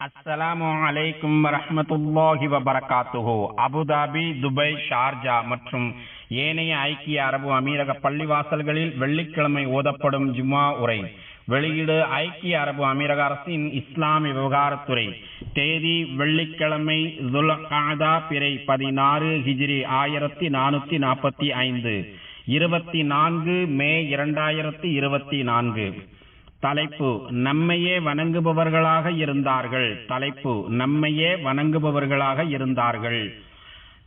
அஸ்ஸலாமு அலைக்கும் வரஹ்மத்துல்லாஹி வபரகாத்துஹோ. அபுதாபி துபை ஷார்ஜா மற்றும் ஏனைய ஐக்கிய அரபு அமீரக பள்ளிவாசல்களில் வெள்ளிக்கிழமை ஓதப்படும் ஜுமா உரை. வெளியீடு ஐக்கிய அரபு அமீரக அரசின் இஸ்லாமிய விவகாரத்துறை. தேதி வெள்ளிக்கிழமை துல்காதா பிறை பதினாறு ஹிஜ்ரி ஆயிரத்தி நானூத்தி நாற்பத்தி ஐந்து. இருபத்தி நான்கு மே இரண்டாயிரத்தி இருபத்தி நான்கு. தலைப்பு நம்மையே வணங்குபவர்களாக இருந்தார்கள். தலைப்பு நம்மையே வணங்குபவர்களாக இருந்தார்கள்.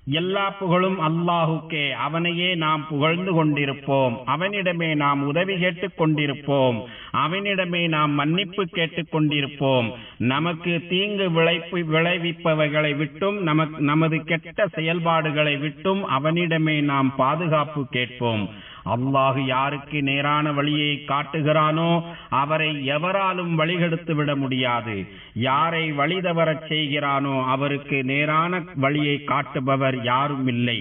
எல்லா புகழும் அல்லாஹுக்கே அவனையே நாம் புகழ்ந்து கொண்டிருப்போம். அவனிடமே நாம் உதவி கேட்டுக் கொண்டிருப்போம். அவனிடமே நாம் மன்னிப்பு கேட்டுக் கொண்டிருப்போம். நமக்கு தீங்கு விளைப்பு விளைவிப்பவைகளை விட்டும் நமக்கு நமது கெட்ட செயல்பாடுகளை விட்டும் அவனிடமே நாம் பாதுகாப்பு கேட்போம். அல்லாஹு யாருக்கு நேரான வழியை காட்டுகிறானோ அவரை எவராலும் வழிகெடுத்து விட முடியாது. யாரை வழி தவறச் செய்கிறானோ அவருக்கு நேரான வழியை காட்டுபவர் யாரும் இல்லை.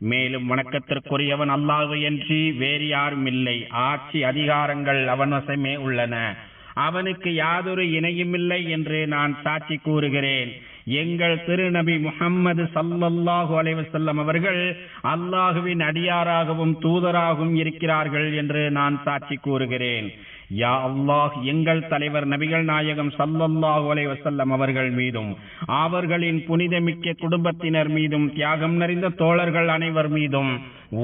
மேலும் வணக்கத்திற்குரியவன் அல்லாஹு என்று வேறு யாரும் இல்லை. ஆட்சி அதிகாரங்கள் அவன் வசமே உள்ளன. அவனுக்கு யாதொரு இணையுமில்லை என்று நான் சாட்சி கூறுகிறேன். எங்கள் திருநபி முகம்மது சல்லல்லாஹு அலைவசல்லம் அவர்கள் அல்லாஹுவின் அடியாராகவும் தூதராகவும் இருக்கிறார்கள் என்று நான் சாட்சி கூறுகிறேன். யா அல்லாஹ் எங்கள் தலைவர் நபிகள் நாயகம் சல்லல்லாஹு அலைவசல்லம் அவர்கள் மீதும் அவர்களின் புனிதமிக்க குடும்பத்தினர் மீதும் தியாகம் நிறைந்த தோழர்கள் அனைவர் மீதும்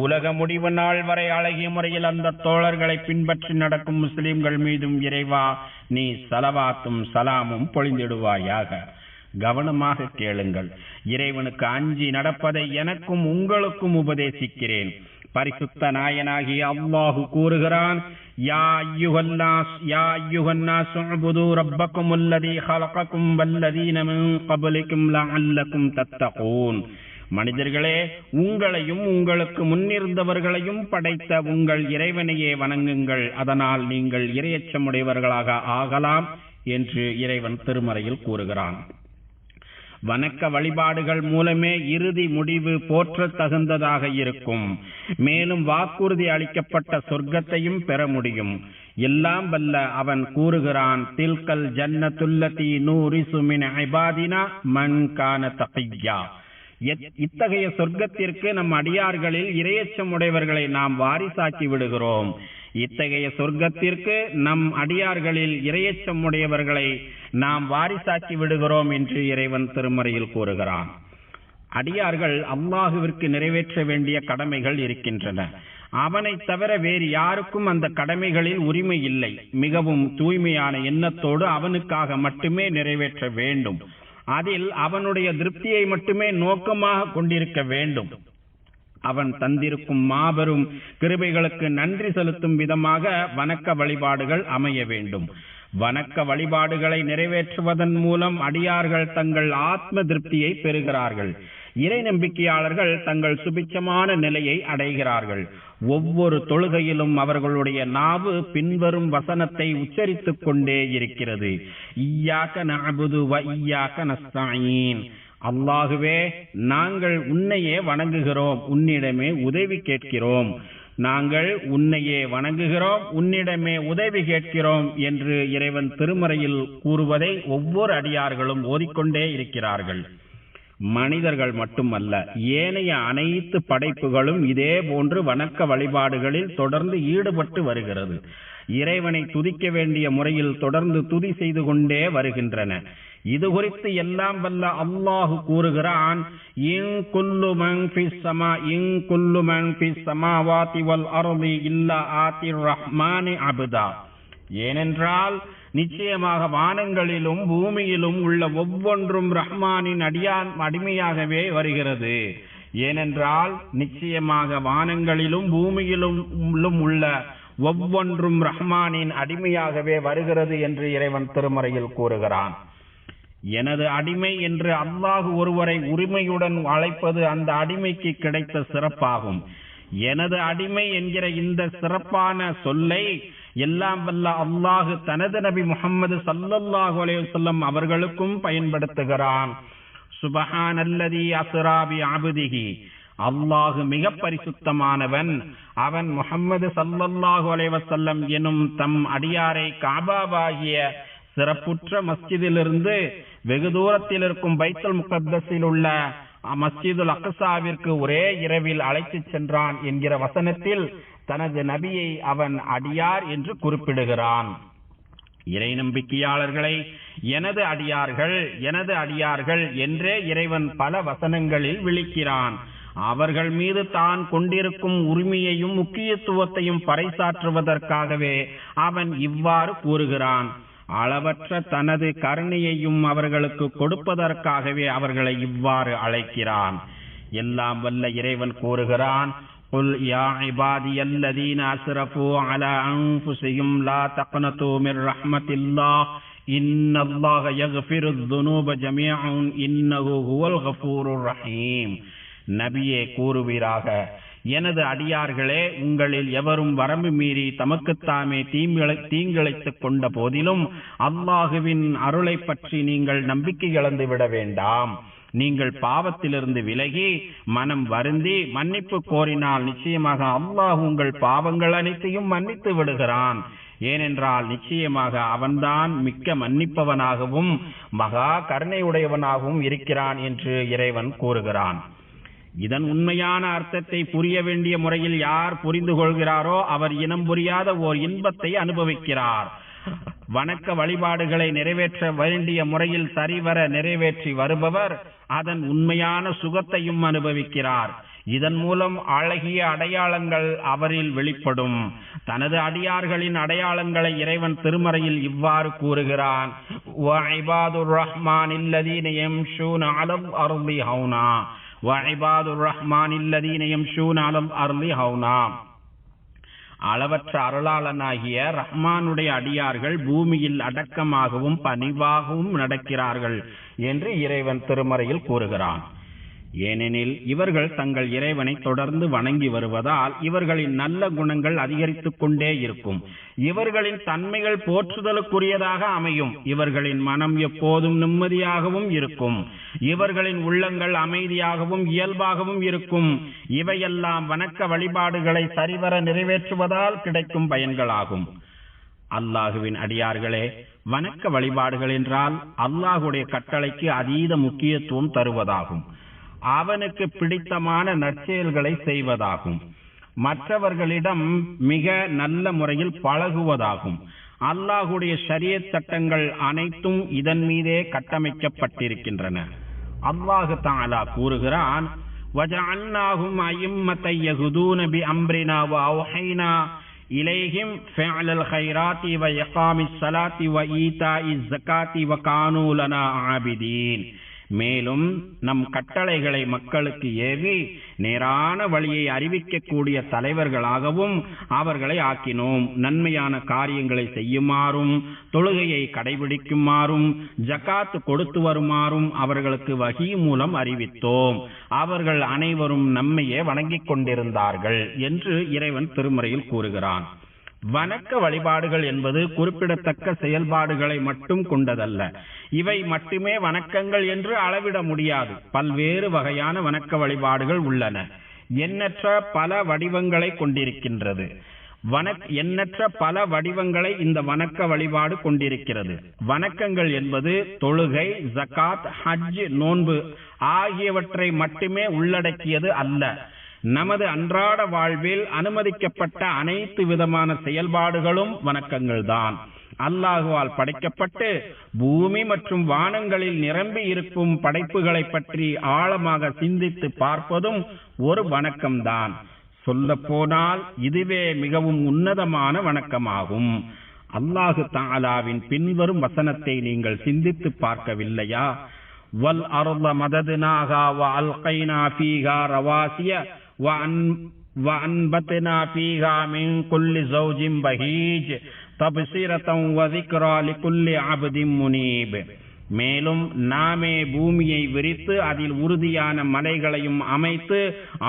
உலக முடிவு நாள் வரை அழகிய முறையில் அந்த தோழர்களை பின்பற்றி நடக்கும் முஸ்லிம்கள் மீதும் இறைவா நீ சலவாத்தும் சலாமும் பொழிந்திடுவாயாக. கவனமாக கேளுங்கள். இறைவனுக்கு அஞ்சி நடப்பதை எனக்கும் உங்களுக்கும் உபதேசிக்கிறேன். பரிசுத்த நாயனாகி அல்லாஹு கூறுகிறான் யா அய்யுஹன்னாஸ் யா அய்யுஹன்னாஸ் உபுது ரப்பக்கும் அல்லதி ஹலகக்கும் வல்லதீன மின் கபலிக்கும் லஅல்லக்கும் தத்தகூன். மனிதர்களே உங்களையும் உங்களுக்கு முன்னிருந்தவர்களையும் படைத்த உங்கள் இறைவனையே வணங்குங்கள். அதனால் நீங்கள் இரையச்சமுடையவர்களாக ஆகலாம் என்று இறைவன் திருமறையில் கூறுகிறான். வணக்க வழிபாடுகள் மூலமே இறுதி முடிவு போற்ற தகுந்ததாக இருக்கும். மேலும் வாக்குறுதி அளிக்கப்பட்ட சொர்க்கத்தையும் பெற முடியும். எல்லாம் வல்ல அவன் கூறுகிறான் தில்கல் ஜன்னத்துல்லதி நூரிசு மின் ஐபாதினா மன் கான தகையா இத்தகைய சொர்க்கத்திற்கு நம் அடியார்களில் இரையச்சம் உடையவர்களை நாம் வாரிசாக்கி விடுகிறோம். இத்தகைய சொர்க்கத்திற்கு நம் அடியார்களில் இரையச்சம் உடையவர்களை நாம் வாரிசாக்கி விடுகிறோம் என்று இறைவன் திருமறையில் கூறுகிறான். அடியார்கள் அல்லாஹுவிற்கு நிறைவேற்ற வேண்டிய கடமைகள் இருக்கின்றன. அவனை தவிர வேறு யாருக்கும் அந்த கடமைகளில் உரிமை இல்லை. மிகவும் தூய்மையான எண்ணத்தோடு அவனுக்காக மட்டுமே நிறைவேற்ற வேண்டும். அதில் அவனுடைய திருப்தியை மட்டுமே நோக்கமாக கொண்டிருக்க வேண்டும். அவன் தந்திருக்கும் மாபெரும் கிருபைகளுக்கு நன்றி செலுத்தும் விதமாக வணக்க வழிபாடுகள் அமைய வேண்டும். வணக்க வழிபாடுகளை நிறைவேற்றுவதன் மூலம் அடியார்கள் தங்கள் ஆத்ம திருப்தியை பெறுகிறார்கள். இறை நம்பிக்கையாளர்கள் தங்கள் சுபிச்சமான நிலையை அடைகிறார்கள். ஒவ்வொரு தொழுகையிலும் அவர்களுடைய நாவு பின்வரும் வசனத்தை உச்சரித்துக் கொண்டே இருக்கிறது. ஈயாக்க நபுது வ ஈயாக்க நஸ்தாயின் அல்லாகுவே நாங்கள் உன்னையே வணங்குகிறோம் உன்னிடமே உதவி கேட்கிறோம். நாங்கள் உன்னையே வணங்குகிறோம் உன்னிடமே உதவி கேட்கிறோம் என்று இறைவன் திருமறையில் கூறுவதை ஒவ்வொரு அடியார்களும் ஓதிக்கொண்டே இருக்கிறார்கள். மனிதர்கள் மட்டுமல்ல ஏனைய அனைத்து படைப்புகளும் இதே போன்று வணக்க வழிபாடுகளில் தொடர்ந்து ஈடுபட்டு வருகிறது. இறைவனை துதிக்க வேண்டிய முறையில் தொடர்ந்து துதி செய்து கொண்டே வருகின்றன. இது குறித்து எல்லாம் வல்ல அல்லாஹு கூறுகிறான் இங் குல்லு மன் ஃபிஸ் ஸமா இன் குல்லு மன் ஃபிஸ் வல் இல்லா ஆத்திர் ரஹ்மானி அபுதா. ஏனென்றால் நிச்சயமாக வானங்களிலும் பூமியிலும் உள்ள ஒவ்வொன்றும் ரஹ்மானின் அடியான் அடிமையாகவே வருகிறது. ஏனென்றால் நிச்சயமாக வானங்களிலும் பூமியிலும் உள்ள ஒவ்வொன்றும் ரஹ்மானின் அடிமையாகவே வருகிறது என்று இறைவன் திருமறையில் கூறுகிறான். எனது அடிமை என்று அல்லாஹு ஒருவரை உரிமையுடன் அழைப்பது அந்த அடிமைக்கு கிடைத்த சிறப்பாகும். எனது அடிமை என்கிற இந்த சிறப்பான சொல்லை எல்லாம் வல்ல அல்லாஹு தனது நபி முகமது சல்லல்லாஹு அலையுசல்லம் அவர்களுக்கும் பயன்படுத்துகிறான். சுபஹான் அல்லதி அசுராபி அபுதிகி அல்லாஹு மிக பரிசுத்தமானவன். அவன் முகம்மது சல்லல்லாஹு அலைவசல்லம் எனும் தம் அடியாரை காபாவாகிய சிறப்புற்ற மஸ்ஜிதிலிருந்து வெகு தூரத்தில் இருக்கும் பைத்தல் முகத்தஸில் உள்ள மஸ்ஜிதுல் அக்சாவிற்கு ஒரே இரவில் அழைத்துச் சென்றான் என்கிற வசனத்தில் தனது நபியை அவன் அடியார் என்று குறிப்பிடுகிறான். இறை நம்பிக்கையாளர்களை எனது அடியார்கள் எனது அடியார்கள் என்றே இறைவன் பல வசனங்களில் விழிக்கிறான் அவர்கள் மீது தான் கொண்டிருக்கும் உரிமையையும் முக்கியத்துவத்தையும் பறைசாற்றுவதற்காகவே அவன் இவ்வாறு கூறுகிறான் அளவற்ற தனது கருணையையும் அவர்களுக்கு கொடுப்பதற்காகவே அவர்களை இவ்வாறு அழைக்கிறான் எல்லாம் வல்ல இறைவன் கூறுகிறான் قل يا عبادي الذين أسرفوا على أنفسهم لا تقنطوا من رحمة الله إن الله يغفر الذنوب ஜமீஆ إنه هو الغفور الرحيم நபியே கூறுவீராக. எனது அடியார்களே உங்களில் எவரும் வரம்பு மீறி தமக்குத்தாமே தீங்கிழை தீங்கிழைத்துக் கொண்ட போதிலும் அல்லாஹுவின் அருளை பற்றி நீங்கள் நம்பிக்கை இழந்து விட வேண்டாம். நீங்கள் பாவத்திலிருந்து விலகி மனம் வருந்தி மன்னிப்பு கோரினால் நிச்சயமாக அல்லாஹ் உங்கள் பாவங்கள் அனைத்தையும் மன்னித்து விடுகிறான். ஏனென்றால் நிச்சயமாக அவன்தான் மிக்க மன்னிப்பவனாகவும் மகா கருணையுடையவனாகவும் இருக்கிறான் என்று இறைவன் கூறுகிறான். இதன் உண்மையான அர்த்தத்தை புரிய வேண்டிய முறையில் யார் புரிந்து கொள்கிறாரோ அவர் இனம் புரியாத ஓர் இன்பத்தை அனுபவிக்கிறார். வணக்க வழிபாடுகளை நிறைவேற்ற வேண்டிய முறையில் சரிவர நிறைவேற்றி வருபவர் அதன் உண்மையான சுகத்தையும் அனுபவிக்கிறார். இதன் மூலம் அழகிய அடையாளங்கள் அவரில் வெளிப்படும். தனது அடியார்களின் அடையாளங்களை இறைவன் திருமறையில் இவ்வாறு கூறுகிறான். ரஹ்மான் வஇபாதுர் ரஹ்மான் லதீன யம்ஷூன அலல் அருளி ஹௌனா அளவற்ற அருளாளனாகிய ரஹ்மானுடைய அடியார்கள் பூமியில் அடக்கமாகவும் பணிவாகவும் நடக்கிறார்கள் என்று இறைவன் திருமறையில் கூறுகிறான். ஏனெனில் இவர்கள் தங்கள் இறைவனை தொடர்ந்து வணங்கி வருவதால் இவர்களின் நல்ல குணங்கள் அதிகரித்துக் கொண்டே இருக்கும். இவர்களின் தன்மைகள் போற்றுதலுக்குரியதாக அமையும். இவர்களின் மனம் எப்போதும் நிம்மதியாகவும் இருக்கும். இவர்களின் உள்ளங்கள் அமைதியாகவும் இயல்பாகவும் இருக்கும். இவையெல்லாம் வணக்க வழிபாடுகளை சரிவர நிறைவேற்றுவதால் கிடைக்கும் பயன்களாகும். அல்லாஹுவின் அடியார்களே வணக்க வழிபாடுகள் என்றால் அல்லாஹுடைய கட்டளைக்கு அதீத முக்கியத்துவம் தருவதாகும். அவனுக்கு பிடித்தமான நற்செயல்களை செய்வதாகும் மற்றவர்களிடம் மிக நல்ல முறையில் பழகுவதாகும் அல்லாஹுடைய ஷரியத் சட்டங்கள் அனைத்தும் இதன் மீதே கட்டமைக்கப்பட்டிருக்கின்றன அல்லாஹு தாலா கூறுகிறான் وجعلناهم أئمة يهدون بأمرنا وأوحينا إليهم فعل الخيرات وإقام الصلاة وإيتاء الزكاة وكانوا لنا عابدين மேலும் நம் கட்டளைகளை மக்களுக்கு ஏவி நேரான வழியை அறிவிக்கக்கூடிய தலைவர்களாகவும் அவர்களை ஆக்கினோம். நன்மையான காரியங்களை செய்யுமாறும் தொழுகையை கடைபிடிக்குமாறும் ஜக்காத்து கொடுத்து வருமாறும் அவர்களுக்கு வகி மூலம் அறிவித்தோம். அவர்கள் அனைவரும் நம்மையே வணங்கிக் கொண்டிருந்தார்கள் என்று இறைவன் திருமுறையில் கூறுகிறான். வணக்க வழிபாடுகள் என்பது குறிப்பிடத்தக்க செயல்பாடுகளை மட்டும் கொண்டதல்ல. இவை மட்டுமே வணக்கங்கள் என்று அளவிட முடியாது. பல்வேறு வகையான வணக்க வழிபாடுகள் உள்ளன. எண்ணற்ற பல வடிவங்களை கொண்டிருக்கின்றது. வணக் எண்ணற்ற பல வடிவங்களை இந்த வணக்க வழிபாடு கொண்டிருக்கிறது. வணக்கங்கள் என்பது தொழுகை ஜகாத் ஹஜ் நோன்பு ஆகியவற்றை மட்டுமே உள்ளடக்கியது அல்ல. நமது அன்றாட வாழ்வில் அனுமதிக்கப்பட்ட அனைத்து விதமான செயல்பாடுகளும் வணக்கங்கள் தான் அல்லாஹுவால் படைக்கப்பட்டு பூமி மற்றும் வானங்களில் நிரம்பி இருக்கும் படைப்புகளை பற்றி ஆழமாக சிந்தித்து பார்ப்பதும் ஒரு வணக்கம்தான். சொல்ல போனால் இதுவே மிகவும் உன்னதமான வணக்கமாகும். அல்லாஹு தாலாவின் பின்வரும் வசனத்தை நீங்கள் சிந்தித்து பார்க்கவில்லையா? வல் அருள மததுனாகா வ அல்கைனா ஃபீகா ரவாசிய وأنبتنا فيها من كل زوج بهيج تبصرة وذكرى لكل عبد منيب மேலும் நாமே பூமியை விரித்து அதில் உறுதியான மலைகளையும் அமைத்து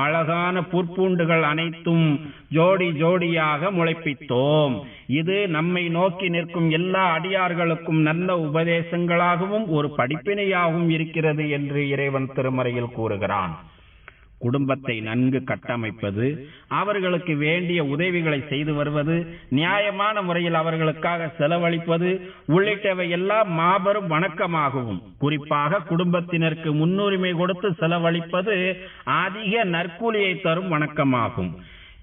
அழகான புற்பூண்டுகள் அனைத்தும் ஜோடி ஜோடியாக முளைப்பித்தோம் இது நம்மை நோக்கி நிற்கும் எல்லா அடியார்களுக்கும் நல்ல உபதேசங்களாகவும் ஒரு படிப்பினையாகவும் இருக்கிறது என்று இறைவன் திருமறையில் கூறுகிறான் குடும்பத்தை நன்கு கட்டமைப்பது அவர்களுக்கு வேண்டிய உதவிகளை செய்து வருவது நியாயமான முறையில் அவர்களுக்காக செலவழிப்பது உள்ளிட்டவை எல்லாம் மாபெரும் வணக்கமாகவும் குறிப்பாக குடும்பத்தினருக்கு முன்னுரிமை கொடுத்து செலவழிப்பது அதிக நற்கூலியை தரும் வணக்கமாகும்.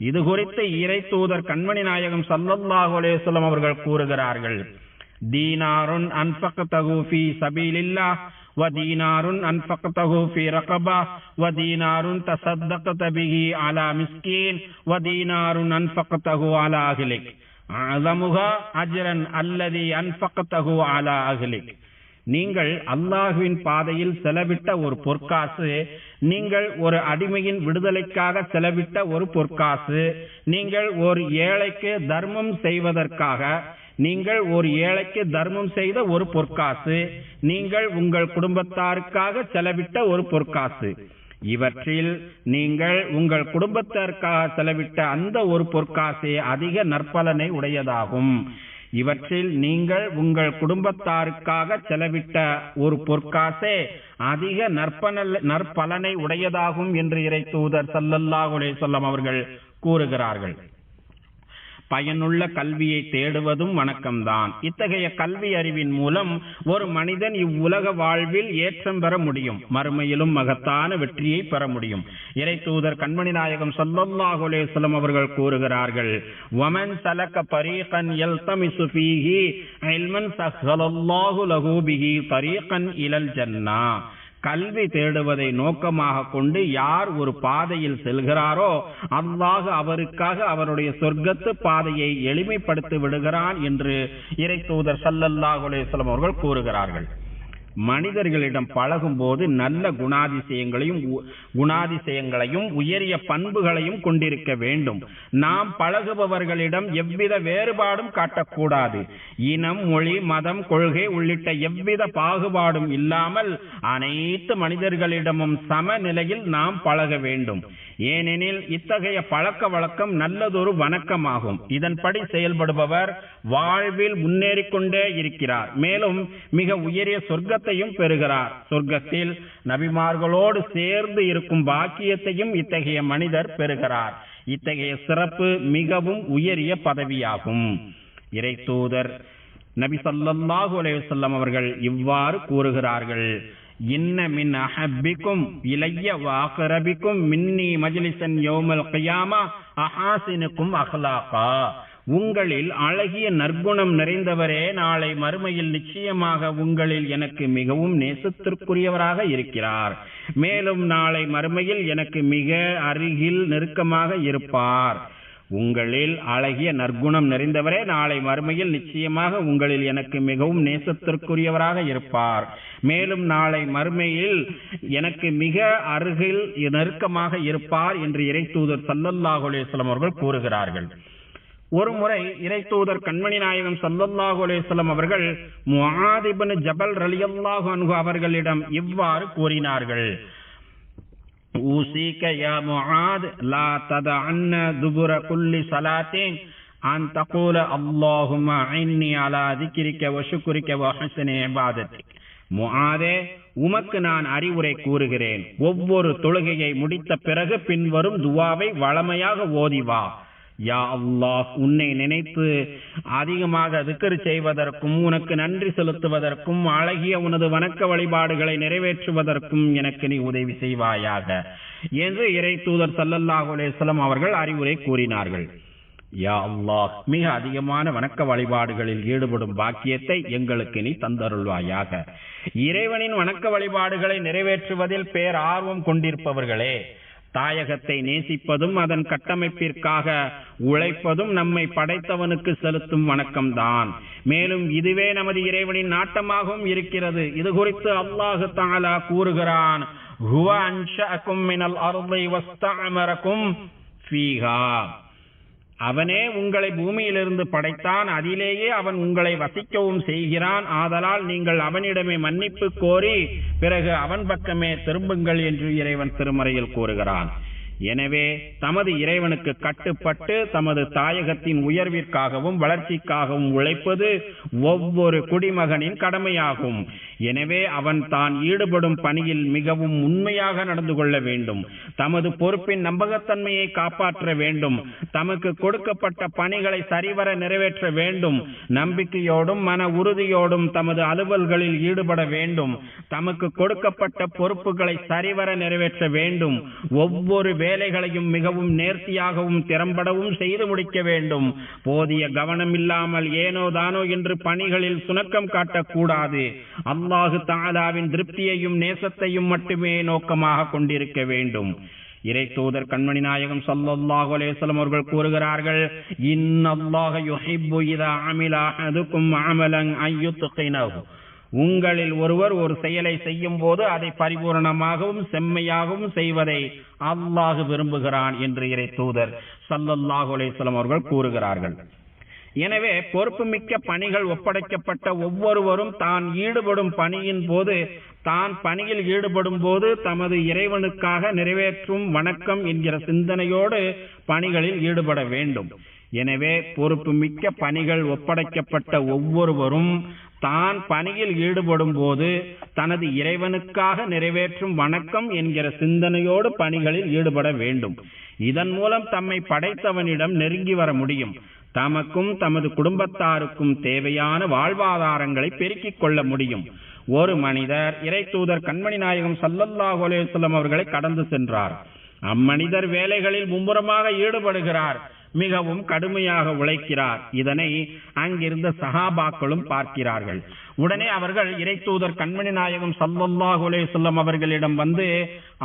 இது குறித்து இறை தூதர் கண்மணி நாயகம் சல்லல்லாஹு அலைஹி அவர்கள் கூறுகிறார்கள். தீனாருன் அன்ஃபக்தஹு தகுஃபி சபீலில்லா ودينار أنفقته في رقبة ودينار تصدقت به على مسكين ودينار أنفقته على أهلك أعظمها أجرا الذي أنفقته على أهلك நீங்கள் அல்லாஹுவின் பாதையில் செலவிட்ட ஒரு பொற்காசு நீங்கள் ஒரு அடிமையின் விடுதலைக்காக செலவிட்ட ஒரு பொற்காசு நீங்கள் ஒரு ஏழைக்கு தர்மம் செய்வதற்காக நீங்கள் ஒரு ஏழைக்கு தர்மம் செய்த ஒரு பொற்காசு. நீங்கள் உங்கள் குடும்பத்தாருக்காக செலவிட்ட ஒரு பொற்காசு. இவற்றில் நீங்கள் உங்கள் குடும்பத்திற்காக செலவிட்ட அந்த ஒரு பொற்காசே அதிக நற்பலனை உடையதாகும். இவற்றில் நீங்கள் உங்கள் குடும்பத்தாருக்காக செலவிட்ட ஒரு பொற்காசே அதிக நற்பனல் நற்பலனை உடையதாகும் என்று இறை தூதர் சல்லல்லாஹுலே சொல்லம் அவர்கள் கூறுகிறார்கள். பயனுள்ள கல்வியை தேடுவதும் வணக்கம்தான். இத்தகைய கல்வி அறிவின் மூலம் ஒரு மனிதன் இவ்வுலக வாழ்வில் ஏற்றம் பெற முடியும். மறுமையிலும் மகத்தான வெற்றியை பெற முடியும். இறை தூதர் கண்மணி நாயகம் ஸல்லல்லாஹு அலைஹி அவர்கள் கூறுகிறார்கள் வமன் சலக பரீகன் யல்தமிசு ஃபீஹி இல்மன் சஹ்ஹலல்லாஹு பரீகன் இலல் ஜன்னா. கல்வி தேடுவதை நோக்கமாக கொண்டு யார் ஒரு பாதையில் செல்கிறாரோ அல்லாஹ் அவருக்காக அவருடைய சொர்க்கத்து பாதையை எளிமைப்படுத்தி விடுகிறான் என்று இறை தூதர் சல்லல்லாஹு அவர்கள் கூறுகிறார்கள். மனிதர்களிடம் பழகும் போது நல்ல குணாதிசயங்களையும் குணாதிசயங்களையும் உயரிய பண்புகளையும் கொண்டிருக்க வேண்டும். நாம் பழகுபவர்களிடம் எவ்வித வேறுபாடும் காட்டக்கூடாது. இனம் மொழி மதம் கொள்கை உள்ளிட்ட எவ்வித பாகுபாடும் இல்லாமல் அனைத்து மனிதர்களிடமும் சமநிலையில் நாம் பழக வேண்டும். ஏனெனில் இத்தகைய பழக்க வழக்கம் நல்லதொரு வணக்கமாகும். இதன்படி செயல்படுபவர் வாழ்வில் முன்னேறிக் கொண்டே இருக்கிறார். மேலும் மிக உயரிய சொர்க்கத்தையும் பெறுகிறார். சொர்க்கத்தில் நபிமார்களோடு சேர்ந்து இருக்கும் பாக்கியத்தையும் இத்தகைய மனிதர் பெறுகிறார். இத்தகைய சிறப்பு மிகவும் உயரிய பதவியாகும். இறை தூதர் நபி ஸல்லல்லாஹு அலைஹி அவர்கள் இவ்வாறு கூறுகிறார்கள். இன்ன மின் அஹப்பிக்கும் இளைய வாக்கரபிக்கும் மின்னி மஜ்லிசன் யோமல் கியாமா அஹாசினுக்கும் அஹ்லாகா. உங்களில் அழகிய நற்குணம் நிறைந்தவரே நாளை மறுமையில் நிச்சயமாக உங்களில் எனக்கு மிகவும் நேசத்திற்குரியவராக இருக்கிறார். மேலும் நாளை மறுமையில் எனக்கு மிக அருகில் நெருக்கமாக இருப்பார். உங்களில் அழகிய நற்குணம் நிறைந்தவரே நாளை மறுமையில் நிச்சயமாக உங்களில் எனக்கு மிகவும் நேசத்திற்குரியவராக இருப்பார். மேலும் நாளை மறுமையில் எனக்கு மிக அருகில் நெருக்கமாக இருப்பார் என்று இறை தூதர் சல்லல்லாஹு அவர்கள் கூறுகிறார்கள். ஒரு முறை இறை தூதர் கண்மணி நாயகம் சல்லல்லாஹு அவர்கள் முஹாதிபன் ஜபல் ரலியல்லாஹு அன்ஹு அவர்களிடம் இவ்வாறு கூறினார்கள். أوصيك يا معاذ لا تدعن دبر كل صلاة أن تقول اللهم أعني على ذكرك وشكرك وحسن عبادتك முஆதே உமக்கு நான் அறிவுரை கூறுகிறேன் ஒவ்வொரு தொழுகையை முடித்த பிறகு பின்வரும் துவாவை வளமையாக ஓதி வா யா அல்லாஹ் உன்னை நினைத்து அதிகமாக திக்கர் செய்வதற்கும் உனக்கு நன்றி செலுத்துவதற்கும் அழகிய உனது வணக்க வழிபாடுகளை நிறைவேற்றுவதற்கும் எனக்கு நீ உதவி செய்வாயாக என்று இறை தூதர் சல்லல்லாஹுலேசலம் அவர்கள் அறிவுரை கூறினார்கள். யா அல்லாஹ் மிக அதிகமான வணக்க வழிபாடுகளில் ஈடுபடும் பாக்கியத்தை எங்களுக்கு நீ தந்தருள்வாயாக. இறைவனின் வணக்க வழிபாடுகளை நிறைவேற்றுவதில் பேர் ஆர்வம் கொண்டிருப்பவர்களே தாயகத்தை நேசிப்பதும் அதன் கட்டமைப்பிற்காக உழைப்பதும் நம்மை படைத்தவனுக்கு செலுத்தும் வணக்கம்தான். மேலும் இதுவே நமது இறைவனின் நாட்டமாகவும் இருக்கிறது. இது குறித்து அல்லாஹு தாலா கூறுகிறான் ஹுவ அன்ஷஅக்கும் மினல் அர்தி வஸ்தஅமரக்கும் ஃபீஹா. அவனே உங்களை பூமியிலிருந்து படைத்தான் அதிலேயே அவன் உங்களை வசிக்கவும் செய்கிறான். ஆதலால் நீங்கள் அவனிடமே மன்னிப்பு கோரி பிறகு அவன் பக்கமே திரும்புங்கள் என்று இறைவன் திருமறையில் கூறுகிறான். எனவே தமது இறைவனுக்கு கட்டுப்பட்டு தமது தாயகத்தின் உயர்விற்காகவும் வளர்ச்சிக்காகவும் உழைப்பது ஒவ்வொரு குடிமகனின் கடமையாகும். எனவே அவன் தான் ஈடுபடும் பணியில் மிகவும் உண்மையாக நடந்து கொள்ள வேண்டும். தமது பொறுப்பின் நம்பகத்தன்மையை காப்பாற்ற வேண்டும். தமக்கு கொடுக்கப்பட்ட பணிகளை சரிவர நிறைவேற்ற வேண்டும். நம்பிக்கையோடும் மன உறுதியோடும் தமது அலுவல்களில் ஈடுபட வேண்டும். தமக்கு கொடுக்கப்பட்ட பொறுப்புகளை சரிவர நிறைவேற்ற வேண்டும். ஒவ்வொரு வேலைகளையும் மிகவும் நேர்த்தியாகவும் திறம்படவும் செய்து முடிக்க வேண்டும். போதிய கவனம் இல்லாமல் ஏனோ தானோ என்று பணிகளில் சுணக்கம் காட்டக்கூடாது. அல்லாஹு தாலாவின் திருப்தியையும் நேசத்தையும் மட்டுமே நோக்கமாக கொண்டிருக்க வேண்டும். இறை தூதர் கண்மணி நாயகம் சல்லாஹு அலைஹி அவர்கள் கூறுகிறார்கள் இன்னல்லாஹ யுஹிப்பு இதா அமில அஹதுக்கும் அமலன் அய்யுத்கினஹு உங்களில் ஒருவர் ஒரு செயலை செய்யும் போது அதை பரிபூரணமாகவும் செம்மையாகவும் செய்வதை அல்லாஹு விரும்புகிறான் என்று இறை தூதர் சல்லல்லாஹு அலைஹி அவர்கள் கூறுகிறார்கள். எனவே பொறுப்புமிக்க பணிகள் ஒப்படைக்கப்பட்ட ஒவ்வொருவரும் தான் ஈடுபடும் பணியின் போது தான் பணியில் ஈடுபடும் போது தமது இறைவனுக்காக நிறைவேற்றும் வணக்கம் என்கிற சிந்தனையோடு பணிகளில் ஈடுபட வேண்டும். எனவே பொறுப்புமிக்க பணிகள் ஒப்படைக்கப்பட்ட ஒவ்வொருவரும் தான் பணியில் ஈடுபடும் போது தனது இறைவனுக்காக நிறைவேற்றும் வணக்கம் என்கிற சிந்தனையோடு பணிகளில் ஈடுபட வேண்டும். இதன் மூலம் தம்மை படைத்தவனிடம் நெருங்கி வர முடியும். தமக்கும் தமது குடும்பத்தாருக்கும் தேவையான வாழ்வாதாரங்களை பெருக்கிக் கொள்ள முடியும். ஒரு மனிதர் இறை தூதர் கண்மணி நாயகம் சல்லல்லாஹு அலைஹி அவர்களை கடந்து சென்றார். அம்மனிதர் வேலைகளில் மும்முரமாக ஈடுபடுகிறார். மிகவும் கடுமையாக உழைக்கிறார். இதனை அங்கிருந்த சஹாபாக்களும் பார்க்கிறார்கள். உடனே அவர்கள் இறை தூதர் கண்மணி நாயகம் சல்லல்லாஹு அலைஹி அவர்களிடம் வந்து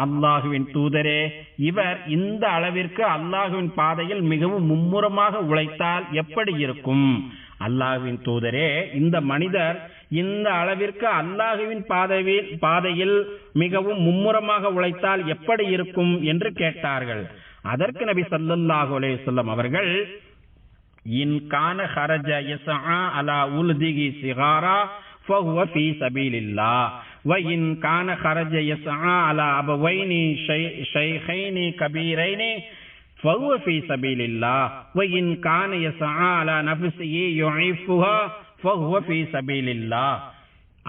அல்லாஹுவின் தூதரே இவர் இந்த அளவிற்கு அல்லாஹுவின் பாதையில் மிகவும் மும்முரமாக உழைத்தால் எப்படி இருக்கும்? அல்லாஹுவின் தூதரே இந்த மனிதர் இந்த அளவிற்கு அல்லாஹுவின் பாதையில் பாதையில் மிகவும் மும்முரமாக உழைத்தால் எப்படி இருக்கும்? என்று கேட்டார்கள். அதற்கு நபி ஸல்லல்லாஹு அலைஹி வஸல்லம் அவர்கள் இன் கான ஹரஜ யஸ்ஆ அலா உல்திகி சிகாரா فهو في سبيل الله وإن كان خرج يسعى على أبوين شي- شيخين كبيرين فهو في سبيل الله وإن كان يسعى على نفسه يعيفها فهو في سبيل الله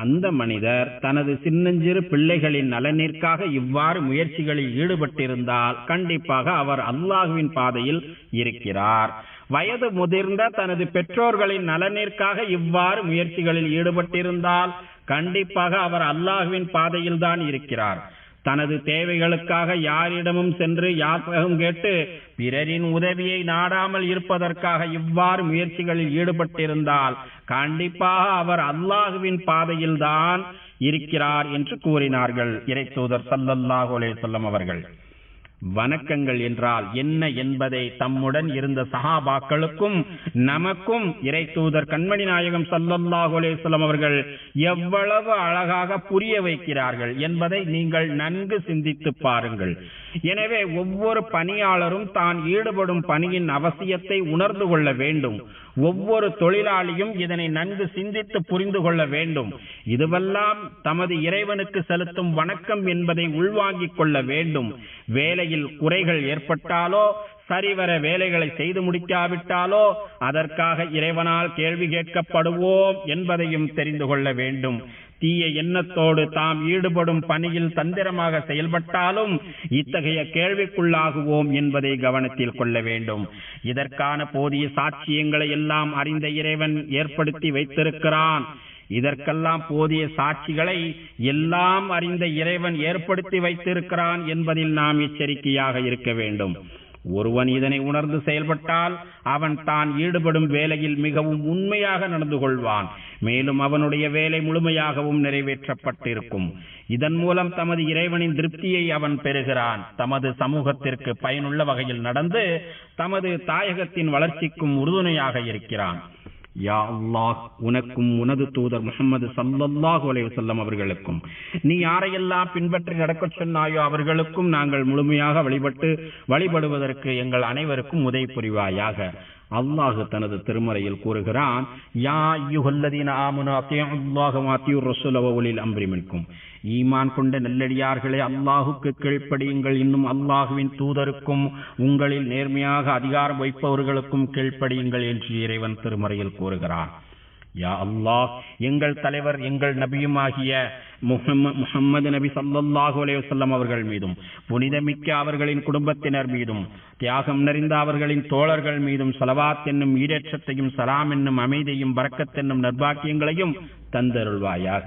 அந்த மனிதர் தனது சின்னஞ்சிறு பிள்ளைகளின் நலனிற்காக இவ்வாறு முயற்சிகளில் ஈடுபட்டிருந்தால் கண்டிப்பாக அவர் அல்லாஹுவின் பாதையில் இருக்கிறார். வயது முதிர்ந்த தனது பெற்றோர்களின் நலனிற்காக இவ்வாறு முயற்சிகளில் ஈடுபட்டிருந்தால் கண்டிப்பாக அவர் அல்லாஹுவின் பாதையில் தான் இருக்கிறார். தனது தேவைகளுக்காக யாரிடமும் சென்று யாசகம் கேட்டு பிறரின் உதவியை நாடாமல் இருப்பதற்காக இவ்வாறு முயற்சிகளில் ஈடுபட்டிருந்தால் கண்டிப்பாக அவர் அல்லாஹுவின் பாதையில் தான் இருக்கிறார் என்று கூறினார்கள். இறை தூதர் சல்லல்லாஹு அலே அவர்கள். வணக்கங்கள் என்றால் என்ன என்பதை தம்முடன் இருந்த சஹாபாக்களுக்கும் நமக்கும் இறை தூதர் கண்மணி நாயகம் சல்லல்லாஹு அலேஸ்லம் அவர்கள் எவ்வளவு அழகாக புரிய வைக்கிறார்கள் என்பதை நீங்கள் நன்கு சிந்தித்து பாருங்கள். எனவே ஒவ்வொரு பணியாளரும் தான் ஈடுபடும் பணியின் அவசியத்தை உணர்ந்து கொள்ள வேண்டும். ஒவ்வொரு தொழிலாளியும் இதனை நன்கு சிந்தித்து புரிந்து கொள்ள வேண்டும். இதுவெல்லாம் தமது இறைவனுக்கு செலுத்தும் வணக்கம் என்பதை உள்வாங்கிக் கொள்ள வேண்டும். வேலையில் குறைகள் ஏற்பட்டாலோ சரிவர வேலைகளை செய்து முடிக்காவிட்டாலோ அதற்காக இறைவனால் கேள்வி கேட்கப்படுவோம் என்பதையும் தெரிந்து கொள்ள வேண்டும். தீய எண்ணத்தோடு தாம் ஈடுபடும் பணியில் தந்திரமாக செயல்பட்டாலும் இத்தகைய கேள்விக்குள்ளாகுவோம் என்பதை கவனத்தில் கொள்ள வேண்டும். இதற்கான போதிய சாட்சியங்களை எல்லாம் அறிந்த இறைவன் ஏற்படுத்தி வைத்திருக்கிறான். இதற்கெல்லாம் போதிய சாட்சிகளை எல்லாம் அறிந்த இறைவன் ஏற்படுத்தி வைத்திருக்கிறான் என்பதில் நாம் எச்சரிக்கையாக இருக்க வேண்டும். ஒருவன் இதனை உணர்ந்து செயல்பட்டால் அவன் தான் ஈடுபடும் வேலையில் மிகவும் உண்மையாக நடந்து கொள்வான். மேலும் அவனுடைய வேலை முழுமையாகவும் நிறைவேற்றப்பட்டிருக்கும். இதன் மூலம் தமது இறைவனின் திருப்தியை அவன் பெறுகிறான். தமது சமூகத்திற்கு பயனுள்ள வகையில் நடந்து தமது தாயகத்தின் வளர்ச்சிக்கும் உறுதுணையாக இருக்கிறான். யா அல்லாஹ் உனக்கும் உனது தூதர் முகமது சல்லல்லாஹு அலைஹி வஸல்லம் அவர்களுக்கும். நீ யாரையெல்லாம் பின்பற்றி நடக்க சொன்னாயோ அவர்களுக்கும் நாங்கள் முழுமையாக வழிபட்டு வழிபடுவதற்கு எங்கள் அனைவருக்கும் உதவி புரிவாயாக. அல்லாஹு தனது திருமறையில் கூறுகிறான் யா யுகல்லதீன ஆமனு அத்தியுல்லாஹ மாத்தியூர் ரசூல வஉலில் ஈமான் கொண்ட நல்லடியார்களே அல்லாஹுக்கு கீழ்ப்படியுங்கள். இன்னும் அல்லாஹுவின் தூதருக்கும் உங்களில் நேர்மையாக அதிகாரம் வைப்பவர்களுக்கும் கீழ்ப்படியுங்கள் என்று இறைவன் திருமறையில் கூறுகிறான். யா அல்லாஹ் எங்கள் தலைவர் எங்கள் நபியுமாகிய முஹம்ம- முஹம்மது நபி ஸல்லல்லாஹு அலையுசல்லம் அவர்கள் மீதும் புனிதமிக்க அவர்களின் குடும்பத்தினர் மீதும் தியாகம் நிறைந்த அவர்களின் தோழர்கள் மீதும் சலவாத் என்னும் ஈரேற்றத்தையும் சலாம் என்னும் அமைதியும் வரக்கத் என்னும் நர்பாக்கியங்களையும் தந்தருள்வாயாக.